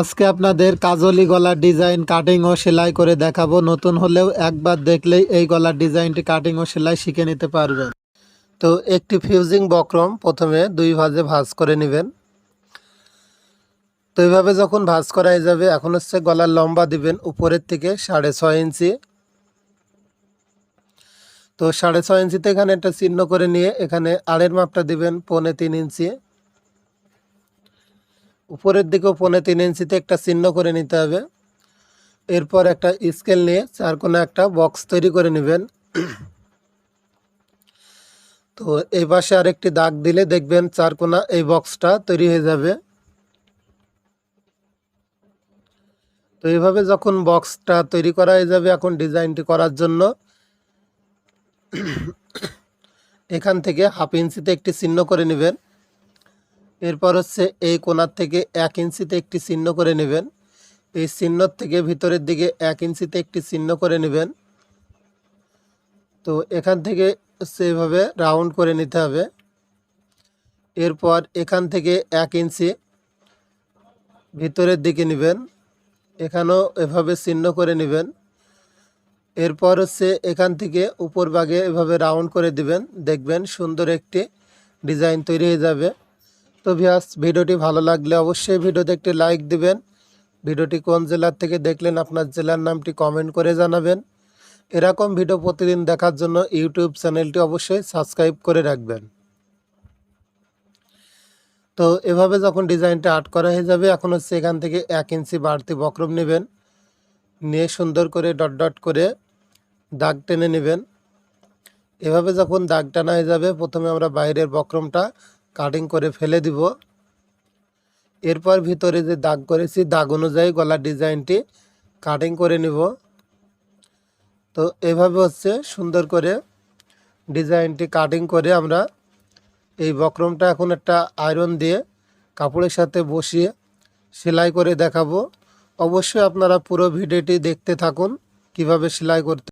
আজকে আপনাদের কাজলি গলার ডিজাইন কাটিং ও সেলাই করে দেখাবো। নতুন হলেও একবার দেখলেই এই গলার ডিজাইনটি কাটিং ও সেলাই শিখে নিতে পারবেন। তো একটি ফিউজিং বক্রম প্রথমে দুই ভাজে ভাঁজ করে নেবেন। তো এইভাবে যখন ভাজ করা হয়ে যাবে, এখন হচ্ছে গলার লম্বা দিবেন উপরের থেকে সাড়ে ছয় ইঞ্চি। তো সাড়ে ছয় ইঞ্চিতে এখানে একটা চিহ্ন করে নিয়ে এখানে আড়ের মাপটা দিবেন, পৌনে তিন ইঞ্চি। উপরের দিকেও পৌনে তিন ইঞ্চিতে একটা চিহ্ন করে নিতে হবে। এরপর একটা স্কেল নিয়ে চার কোণে একটা বক্স তৈরি করে নেবেন। তো এই পাশে আরেকটি দাগ দিলে দেখবেন চার কোণা এই বক্সটা তৈরি হয়ে যাবে। তো এইভাবে যখন বক্সটা তৈরি করা হয়ে যাবে এখন ডিজাইনটি করার জন্য, এখান থেকে হাফ ইঞ্চিতে একটি চিহ্ন করে নেবেন। এরপর হচ্ছে এই কোণার থেকে এক ইঞ্চিতে একটি চিহ্ন করে নেবেন। এই চিহ্নর থেকে ভিতরের দিকে এক ইঞ্চিতে একটি চিহ্ন করে নেবেন। তো এখান থেকে এভাবে রাউন্ড করে নিতে হবে। এরপর এখান থেকে এক ইঞ্চি ভিতরের দিকে নেবেন। এখানেও এভাবে চিহ্ন করে নেবেন। এরপর হচ্ছে এখান থেকে উপর ভাগে এভাবে রাউন্ড করে দিবেন। দেখবেন সুন্দর একটি ডিজাইন তৈরি হয়ে যাবে। তো ভিয়াস ভিডিওটি ভালো লাগলে অবশ্যই ভিডিওতে একটি লাইক দিবেন। ভিডিওটি কোন জেলার থেকে দেখলেন, আপনার জেলার নামটি কমেন্ট করে জানাবেন। এরকম ভিডিও প্রতিদিন দেখার জন্য ইউটিউব চ্যানেলটি অবশ্যই সাবস্ক্রাইব করে রাখবেন। তো এভাবে যখন ডিজাইনটা আর্ট করা হয়ে যাবে, এখন হচ্ছে এখান থেকে এক ইঞ্চি বাড়তি বক্রম নেবেন। নিয়ে সুন্দর করে ডট ডট করে দাগ টেনে নেবেন। এভাবে যখন দাগ টানা হয়ে যাবে, প্রথমে আমরা বাইরের বক্রমটা কাটিং করে ফেলে দিব। এরপর ভিতরে যে দাগ করেছি, দাগ অনুযায়ী গলার ডিজাইনটি কাটিং করে নিব। তো এভাবে হচ্ছে সুন্দর করে ডিজাইনটি কাটিং করে আমরা এই বক্রমটা এখন একটা আয়রন দিয়ে কাপড়ের সাথে বসিয়ে সেলাই করে দেখাবো। অবশ্যই আপনারা পুরো ভিডিওটি দেখতে থাকুন, কীভাবে সেলাই করতে